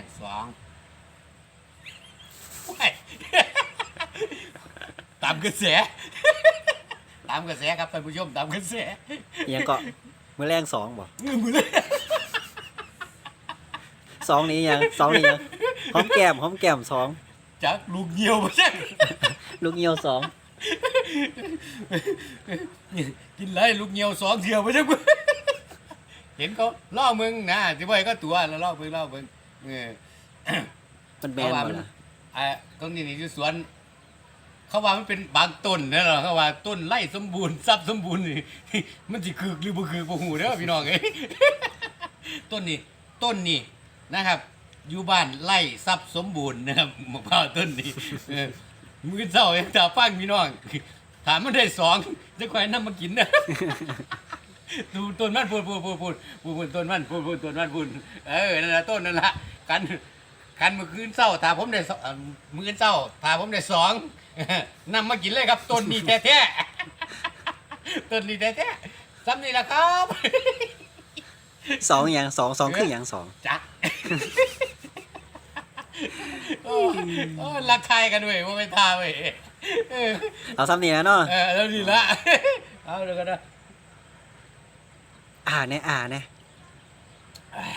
งสองโอ้ยตามกระแส ตามกระแสครับท่านผู้ชมตามกระแสเอียงก็มือแรงสองบ่เงื่อนมือเลยสองนี้ยังสองนี้ยังหอมแก้มหอมแก้มสองจากลูกเหี่ยวมาใช่ลูกเงียวสองกินไรลูกเหี่ยวสองเที่ยวมาใช่เห็นเขาล่อมึงนะที่บ่อยก็ตัวแล้วล่อมึงล่อมึง เออมันแบนเขาว่าหมมัดนละอ่าตรงนี้นี่คือสวน เขาว่ามันเป็นบางต้นนะเหรอเขาว่าต้นไร่สมบูรณ์ทรัพย์สมบูรณ์นี่ มันสิคือหรือบ่คือบ่ฮู้เด้อพี่น้องเอ้ย ต้นนี้ต้นนี้นะครับ อยู่บ้านไร่ทรัพย์สมบูรณ์นะครับมะพร้าวต้นนี้เออมือเจ้ายังตาฟังพี่น้องถามมันได้สองจะคอยนำมากินนะ ดูต้นมันพูดพูดพูดพูดพูดพูดต้นมันพูดพูดต้นมันพูดเออนั่นแหละต้นนั่นละ กันกันเมื่อคืนเศร้าถ้าผมได้สองเอ่อมื้อคืนเศร้าถ้าผมได้สองนำมากินเลยครับต้นนี้แท้ๆต้นนี้แท้ๆซ้ำนี่แหละครับสองยังสองสองคือยังสองจ้ะโอ้โอ้รักใครกันเว้ยว่าไม่ท่าเว้ยเออ เอาซ้ำนี่นะเนาะเออแล้วนี่ละ เอาเดี๋ยวกันนะอ่าเนี่ยอ่าเนี่ยเอ้ย